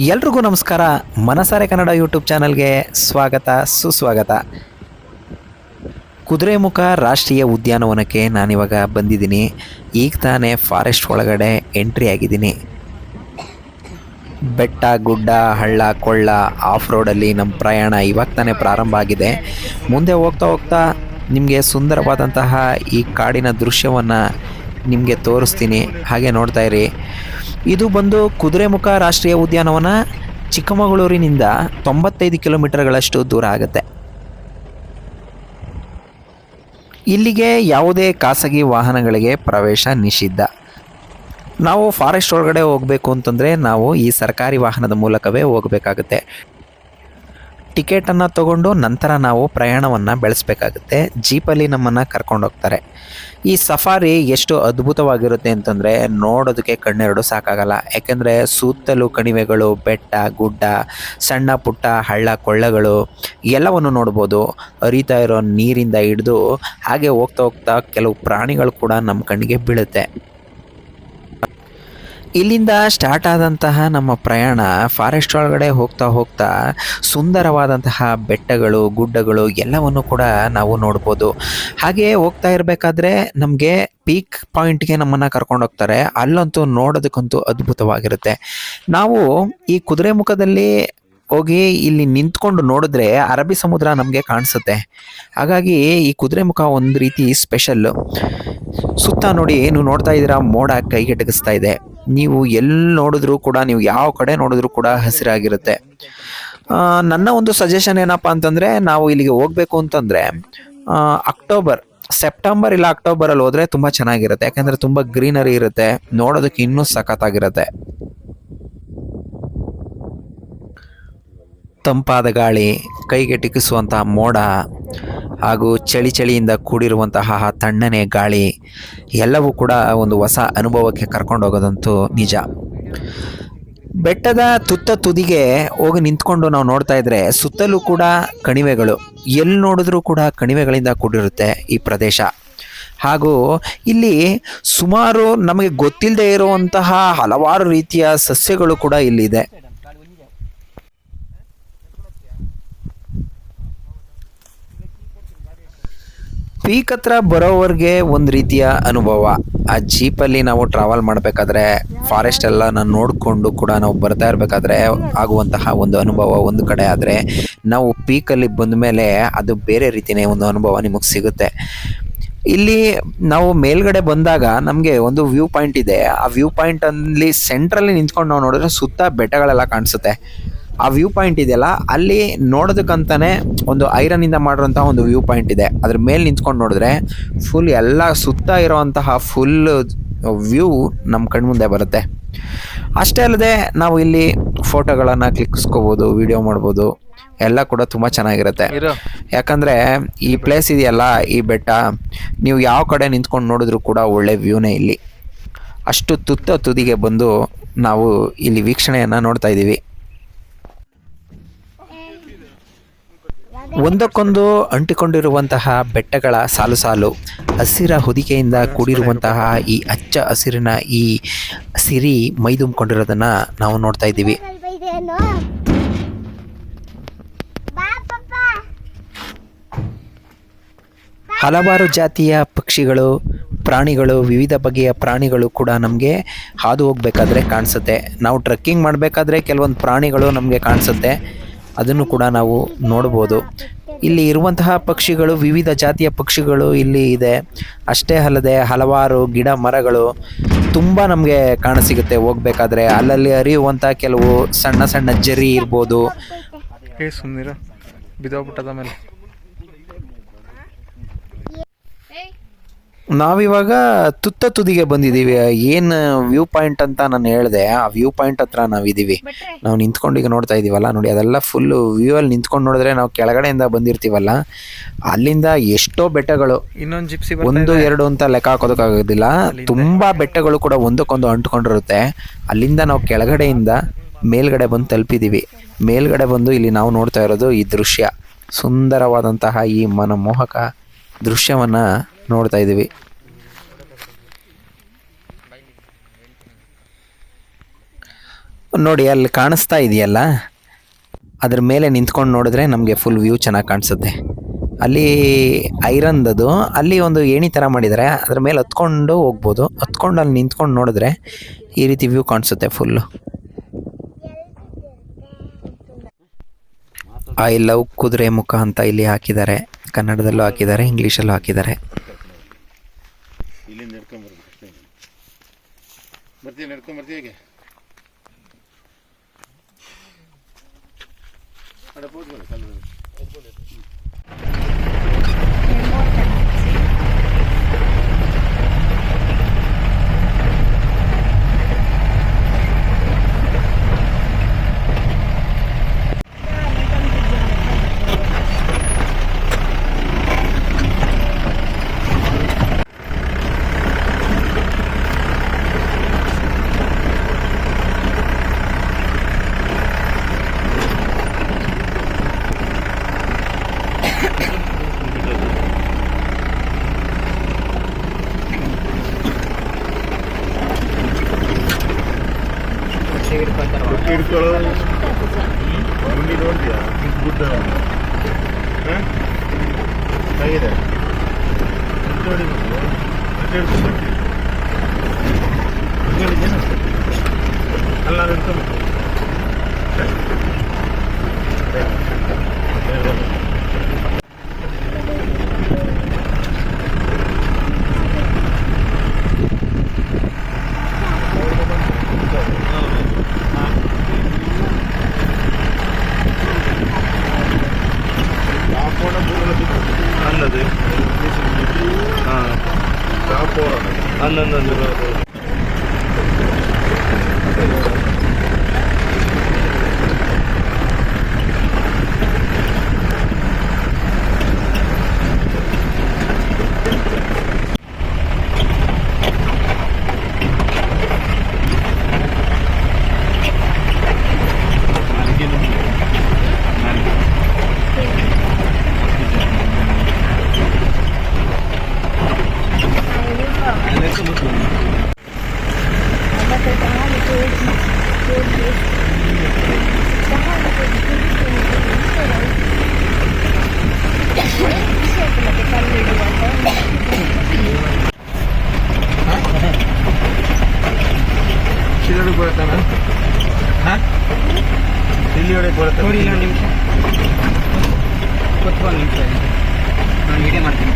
ಎಲ್ರಿಗೂ ನಮಸ್ಕಾರ. ಮನಸಾರೆ ಕನ್ನಡ ಯೂಟ್ಯೂಬ್ ಚಾನಲ್ಗೆ ಸ್ವಾಗತ, ಸುಸ್ವಾಗತ. ಕುದುರೆಮುಖ ರಾಷ್ಟ್ರೀಯ ಉದ್ಯಾನವನಕ್ಕೆ ನಾನಿವಾಗ ಬಂದಿದ್ದೀನಿ. ಈಗ ತಾನೇ ಫಾರೆಸ್ಟ್ ಒಳಗಡೆ ಎಂಟ್ರಿ ಆಗಿದ್ದೀನಿ. ಬೆಟ್ಟ, ಗುಡ್ಡ, ಹಳ್ಳ, ಕೊಳ್ಳ ಆಫ್ ರೋಡಲ್ಲಿ ನಮ್ಮ ಪ್ರಯಾಣ ಇವಾಗ ತಾನೇ ಪ್ರಾರಂಭ ಆಗಿದೆ. ಮುಂದೆ ಹೋಗ್ತಾ ಹೋಗ್ತಾ ನಿಮಗೆ ಸುಂದರವಾದಂತಹ ಈ ಕಾಡಿನ ದೃಶ್ಯವನ್ನು ನಿಮಗೆ ತೋರಿಸ್ತೀನಿ. ಹಾಗೆ ನೋಡ್ತಾ ಇದು ಬಂದು ಕುದುರೆಮುಖ ರಾಷ್ಟ್ರೀಯ ಉದ್ಯಾನವನ ಚಿಕ್ಕಮಗಳೂರಿನಿಂದ ತೊಂಬತ್ತೈದು ಕಿಲೋಮೀಟರ್ಗಳಷ್ಟು ದೂರ ಆಗುತ್ತೆ. ಇಲ್ಲಿಗೆ ಯಾವುದೇ ಖಾಸಗಿ ವಾಹನಗಳಿಗೆ ಪ್ರವೇಶ ನಿಷಿದ್ಧ. ನಾವು ಫಾರೆಸ್ಟ್ ಒಳಗಡೆ ಹೋಗಬೇಕು ಅಂತಂದರೆ ನಾವು ಈ ಸರ್ಕಾರಿ ವಾಹನದ ಮೂಲಕವೇ ಹೋಗಬೇಕಾಗುತ್ತೆ. ಟಿಕೆಟನ್ನು ತಗೊಂಡು ನಂತರ ನಾವು ಪ್ರಯಾಣವನ್ನು ಬೆಳೆಸಬೇಕಾಗುತ್ತೆ. ಜೀಪಲ್ಲಿ ನಮ್ಮನ್ನು ಕರ್ಕೊಂಡು ಹೋಗ್ತಾರೆ. ಈ ಸಫಾರಿ ಎಷ್ಟು ಅದ್ಭುತವಾಗಿರುತ್ತೆ ಅಂತಂದರೆ ನೋಡೋದಕ್ಕೆ ಕಣ್ಣೆರಡು ಸಾಕಾಗಲ್ಲ. ಯಾಕೆಂದರೆ ಸುತ್ತಲೂ ಕಣಿವೆಗಳು, ಬೆಟ್ಟ, ಗುಡ್ಡ, ಸಣ್ಣ ಪುಟ್ಟ ಹಳ್ಳ, ಕೊಳ್ಳಗಳು ಎಲ್ಲವನ್ನು ನೋಡ್ಬೋದು. ಹರಿತಾ ಇರೋ ನೀರಿಂದ ಹಿಡಿದು ಹಾಗೆ ಹೋಗ್ತಾ ಹೋಗ್ತಾ ಕೆಲವು ಪ್ರಾಣಿಗಳು ಕೂಡ ನಮ್ಮ ಕಣ್ಣಿಗೆ ಬೀಳುತ್ತೆ. ಇಲ್ಲಿಂದ ಸ್ಟಾರ್ಟ್ ಆದಂತಹ ನಮ್ಮ ಪ್ರಯಾಣ ಫಾರೆಸ್ಟ್ ಒಳಗಡೆ ಹೋಗ್ತಾ ಹೋಗ್ತಾ ಸುಂದರವಾದಂತಹ ಬೆಟ್ಟಗಳು, ಗುಡ್ಡಗಳು ಎಲ್ಲವನ್ನು ಕೂಡ ನಾವು ನೋಡ್ಬೋದು. ಹಾಗೆ ಹೋಗ್ತಾ ಇರಬೇಕಾದ್ರೆ ನಮಗೆ ಪೀಕ್ ಪಾಯಿಂಟ್ಗೆ ನಮ್ಮನ್ನು ಕರ್ಕೊಂಡು ಹೋಗ್ತಾರೆ. ಅಲ್ಲಂತೂ ನೋಡೋದಕ್ಕಂತೂ ಅದ್ಭುತವಾಗಿರುತ್ತೆ. ನಾವು ಈ ಕುದುರೆ ಮುಖದಲ್ಲಿ ಹೋಗಿ ಇಲ್ಲಿ ನಿಂತ್ಕೊಂಡು ನೋಡಿದ್ರೆ ಅರಬ್ಬಿ ಸಮುದ್ರ ನಮಗೆ ಕಾಣಿಸುತ್ತೆ. ಹಾಗಾಗಿ ಈ ಕುದುರೆ ಮುಖ ಒಂದು ರೀತಿ ಸ್ಪೆಷಲ್ಲು ಸುತ್ತ ನೋಡಿ ನೀವು ನೋಡ್ತಾ ಇದ್ದೀರಾ ಮೋಡ ಕೈಗೆಟಗಿಸ್ತಾ ಇದೆ. ನೀವು ಎಲ್ಲಿ ನೋಡಿದ್ರು ಕೂಡ, ನೀವು ಯಾವ ಕಡೆ ನೋಡಿದ್ರು ಕೂಡ ಹಸಿರಾಗಿರುತ್ತೆ. ನನ್ನ ಒಂದು ಸಜೆಷನ್ ಏನಪ್ಪ ಅಂತಂದರೆ, ನಾವು ಇಲ್ಲಿಗೆ ಹೋಗಬೇಕು ಅಂತಂದರೆ ಅಕ್ಟೋಬರ್ ಸೆಪ್ಟೆಂಬರ್ ಇಲ್ಲ ಅಕ್ಟೋಬರಲ್ಲಿ ಹೋದರೆ ತುಂಬ ಚೆನ್ನಾಗಿರುತ್ತೆ. ಯಾಕಂದರೆ ತುಂಬ ಗ್ರೀನರಿ ಇರುತ್ತೆ, ನೋಡೋದಕ್ಕೆ ಇನ್ನೂ ಸಖತ್ತಾಗಿರುತ್ತೆ. ತಂಪಾದ ಗಾಳಿ, ಕೈಗೆ ಟಿಕಿಸುವಂತಹ ಮೋಡ ಹಾಗೂ ಚಳಿ ಚಳಿಯಿಂದ ಕೂಡಿರುವಂತಹ ತಣ್ಣನೆ ಗಾಳಿ, ಎಲ್ಲವೂ ಕೂಡ ಒಂದು ಹೊಸ ಅನುಭವಕ್ಕೆ ಕರ್ಕೊಂಡೋಗೋದಂತೂ ನಿಜ. ಬೆಟ್ಟದ ತುತ್ತ ತುದಿಗೆ ಹೋಗಿ ನಿಂತ್ಕೊಂಡು ನಾವು ನೋಡ್ತಾ ಇದ್ರೆ ಸುತ್ತಲೂ ಕೂಡ ಕಣಿವೆಗಳು. ಎಲ್ಲಿ ನೋಡಿದ್ರೂ ಕೂಡ ಕಣಿವೆಗಳಿಂದ ಕೂಡಿರುತ್ತೆ ಈ ಪ್ರದೇಶ. ಹಾಗೂ ಇಲ್ಲಿ ಸುಮಾರು ನಮಗೆ ಗೊತ್ತಿಲ್ಲದೆ ಇರುವಂತಹ ಹಲವಾರು ರೀತಿಯ ಸಸ್ಯಗಳು ಕೂಡ ಇಲ್ಲಿದೆ. ಪೀಕ್ ಹತ್ರ ಬರೋವರೆಗೆ ಒಂದು ರೀತಿಯ ಅನುಭವ. ಆ ಜೀಪಲ್ಲಿ ನಾವು ಟ್ರಾವೆಲ್ ಮಾಡಬೇಕಾದ್ರೆ ಫಾರೆಸ್ಟ್ ಎಲ್ಲ ನಾನು ನೋಡಿಕೊಂಡು ಕೂಡ ನಾವು ಬರ್ತಾ ಇರಬೇಕಾದ್ರೆ ಆಗುವಂತಹ ಒಂದು ಅನುಭವ ಒಂದು ಕಡೆ ಆದರೆ ನಾವು ಪೀಕಲ್ಲಿ ಬಂದ ಮೇಲೆ ಅದು ಬೇರೆ ರೀತಿಯೇ ಒಂದು ಅನುಭವ ನಿಮಗೆ ಸಿಗುತ್ತೆ. ಇಲ್ಲಿ ನಾವು ಮೇಲ್ಗಡೆ ಬಂದಾಗ ನಮಗೆ ಒಂದು ವ್ಯೂ ಪಾಯಿಂಟ್ ಇದೆ. ಆ ವ್ಯೂ ಪಾಯಿಂಟ್ ಅಲ್ಲಿ ಸೆಂಟ್ರಲ್ಲಿ ನಿಂತ್ಕೊಂಡು ನಾವು ನೋಡಿದ್ರೆ ಸುತ್ತ ಬೆಟ್ಟಗಳೆಲ್ಲ ಕಾಣಿಸುತ್ತೆ. ಆ ವ್ಯೂ ಪಾಯಿಂಟ್ ಇದೆಯಲ್ಲ ಅಲ್ಲಿ ನೋಡೋದಕ್ಕಂತಾನೆ ಒಂದು ಐರನ್ ಇಂದ ಮಾಡಿರುವಂತಹ ಒಂದು ವ್ಯೂ ಪಾಯಿಂಟ್ ಇದೆ. ಅದ್ರ ಮೇಲೆ ನಿಂತ್ಕೊಂಡು ನೋಡಿದ್ರೆ ಫುಲ್ ಎಲ್ಲ ಸುತ್ತ ಇರುವಂತಹ ಫುಲ್ ವ್ಯೂ ನಮ್ಮ ಕಣ್ಮುಂದೆ ಬರುತ್ತೆ. ಅಷ್ಟೇ ಅಲ್ಲದೆ ನಾವು ಇಲ್ಲಿ ಫೋಟೋಗಳನ್ನು ಕ್ಲಿಕ್ಸ್ಕೋಬೋದು ವಿಡಿಯೋ ಮಾಡ್ಬೋದು ಎಲ್ಲ ಕೂಡ ತುಂಬ ಚೆನ್ನಾಗಿರುತ್ತೆ. ಯಾಕಂದರೆ ಈ ಪ್ಲೇಸ್ ಇದೆಯಲ್ಲ ಈ ಬೆಟ್ಟ ನೀವು ಯಾವ ಕಡೆ ನಿಂತ್ಕೊಂಡು ನೋಡಿದ್ರು ಕೂಡ ಒಳ್ಳೆ ವ್ಯೂನೇ ಇಲ್ಲಿ. ಅಷ್ಟು ತುತ್ತ ತುದಿಗೆ ಬಂದು ನಾವು ಇಲ್ಲಿ ವೀಕ್ಷಣೆಯನ್ನು ನೋಡ್ತಾ ಇದ್ದೀವಿ. ಒಂದಕ್ಕೊಂದು ಅಂಟಿಕೊಂಡಿರುವಂತಹ ಬೆಟ್ಟಗಳ ಸಾಲು ಸಾಲು, ಹಸಿರ ಹೊದಿಕೆಯಿಂದ ಕೂಡಿರುವಂತಹ ಈ ಹಚ್ಚ ಹಸಿರಿನ ಈ ಸಿರಿ ಮೈದುಂಬಿಕೊಂಡಿರೋದನ್ನ ನಾವು ನೋಡ್ತಾ ಇದ್ದೀವಿ. ಹಲವಾರು ಜಾತಿಯ ಪಕ್ಷಿಗಳು, ಪ್ರಾಣಿಗಳು, ವಿವಿಧ ಬಗೆಯ ಪ್ರಾಣಿಗಳು ಕೂಡ ನಮಗೆ ಹಾದು ಹೋಗಬೇಕಾದ್ರೆ ಕಾಣಿಸುತ್ತೆ. ನಾವು ಟ್ರಕ್ಕಿಂಗ್ ಮಾಡಬೇಕಾದ್ರೆ ಕೆಲವೊಂದು ಪ್ರಾಣಿಗಳು ನಮಗೆ ಕಾಣಿಸುತ್ತೆ. ಅದನ್ನು ಕೂಡ ನಾವು ನೋಡ್ಬೋದು. ಇಲ್ಲಿ ಇರುವಂತಹ ಪಕ್ಷಿಗಳು, ವಿವಿಧ ಜಾತಿಯ ಪಕ್ಷಿಗಳು ಇಲ್ಲಿ ಇದೆ. ಅಷ್ಟೇ ಅಲ್ಲದೆ ಹಲವಾರು ಗಿಡ ಮರಗಳು ತುಂಬ ನಮಗೆ ಕಾಣಸಿಗುತ್ತೆ ಹೋಗ್ಬೇಕಾದ್ರೆ. ಅಲ್ಲಲ್ಲಿ ಹರಿಯುವಂಥ ಕೆಲವು ಸಣ್ಣ ಸಣ್ಣ ಜರಿ ಇರ್ಬೋದು. ಬಿದ್ದೋಗ್ಬಿಟ್ಟದ ಮೇಲೆ. ನಾವಿವಾಗ ತುತ್ತ ತುದಿಗೆ ಬಂದಿದ್ದೀವಿ. ಏನು ವ್ಯೂ ಪಾಯಿಂಟ್ ಅಂತ ನಾನು ಹೇಳಿದೆ ಆ ವ್ಯೂ ಪಾಯಿಂಟ್ ಹತ್ರ ನಾವಿದ್ದೀವಿ. ನಾವು ನಿಂತ್ಕೊಂಡು ಈಗ ನೋಡ್ತಾ ಇದೀವಲ್ಲ ನೋಡಿ ಅದೆಲ್ಲ ಫುಲ್ಲು ವ್ಯೂ ಅಲ್ಲಿ ನಿಂತ್ಕೊಂಡು ನೋಡಿದ್ರೆ ನಾವು ಕೆಳಗಡೆಯಿಂದ ಬಂದಿರ್ತೀವಲ್ಲ ಅಲ್ಲಿಂದ ಎಷ್ಟೋ ಬೆಟ್ಟಗಳು ಇನ್ನೊಂದು ಜಿಪ್ಸಿ ಒಂದು ಎರಡು ಅಂತ ಲೆಕ್ಕ ಹಾಕೋದಕ್ಕಾಗೋದಿಲ್ಲ. ತುಂಬಾ ಬೆಟ್ಟಗಳು ಕೂಡ ಒಂದಕ್ಕೊಂದು ಅಂಟ್ಕೊಂಡಿರುತ್ತೆ. ಅಲ್ಲಿಂದ ನಾವು ಕೆಳಗಡೆಯಿಂದ ಮೇಲ್ಗಡೆ ಬಂದು ತಲುಪಿದ್ದೀವಿ. ಮೇಲ್ಗಡೆ ಬಂದು ಇಲ್ಲಿ ನಾವು ನೋಡ್ತಾ ಇರೋದು ಈ ದೃಶ್ಯ. ಸುಂದರವಾದಂತಹ ಈ ಮನಮೋಹಕ ದೃಶ್ಯವನ್ನ ನೋಡ್ತಾ ಇದ್ದೀವಿ. ನೋಡಿ, ಅಲ್ಲಿ ಕಾಣಿಸ್ತಾ ಇದೆಯಲ್ಲ? ಅದ್ರ ಮೇಲೆ ನಿಂತ್ಕೊಂಡು ನೋಡಿದ್ರೆ ನಮಗೆ ಫುಲ್ ವ್ಯೂ ಚೆನ್ನಾಗಿ ಕಾಣಿಸುತ್ತೆ. ಅಲ್ಲಿ ಐರನ್ದದು ಅಲ್ಲಿ ಒಂದು ಏಣಿ ಥರ ಮಾಡಿದ್ದಾರೆ ಅದ್ರ ಮೇಲೆ ಹತ್ಕೊಂಡು ಹೋಗ್ಬೋದು. ಹತ್ಕೊಂಡು ಅಲ್ಲಿ ನಿಂತ್ಕೊಂಡು ನೋಡಿದ್ರೆ ಈ ರೀತಿ ವ್ಯೂ ಕಾಣಿಸುತ್ತೆ ಫುಲ್ಲು ಐ ಲವ್ ಕುದುರೆ ಮುಖ ಅಂತ ಇಲ್ಲಿ ಹಾಕಿದ್ದಾರೆ. ಕನ್ನಡದಲ್ಲೂ ಹಾಕಿದ್ದಾರೆ ಇಂಗ್ಲೀಷಲ್ಲೂ ಹಾಕಿದ್ದಾರೆ ಇಲ್ಲಿ ನಡ್ಕೊಂಬರ್ಬೇಕು ಅಷ್ಟೇ ಬರ್ತೀಯ ನಡ್ಕೊಂಬರ್ತೀಯ ಹೇಗೆ? ಅಡ ಕಲ್ಲು ಹಿಡ್ಕೊಳ್ಳೋ ಗುಂಡಿ ನೋಡ್ತೀಯಾ ಬಿಟ್ಬಿಟ್ಟು ಹೇಗಿದೆ? ನೋಡಿ ಅಲ್ಲ ನಾನು అన్నందుకు ಸಿಲಿಗುಡಿ ಬರುತ್ತಾ ಮ್ಯಾಮ್ ಹಾಂ ಸಿಲಿಗುಡಿ ಬರುತ್ತೆ ನೋಡಿ ಇನ್ನೊಂದು ನಿಮಿಷ ಕೊಟ್ಟು ಒಂದು ನಿಮಿಷ ನಾನು ವೀಡಿಯೋ ಮಾಡ್ತೀನಿ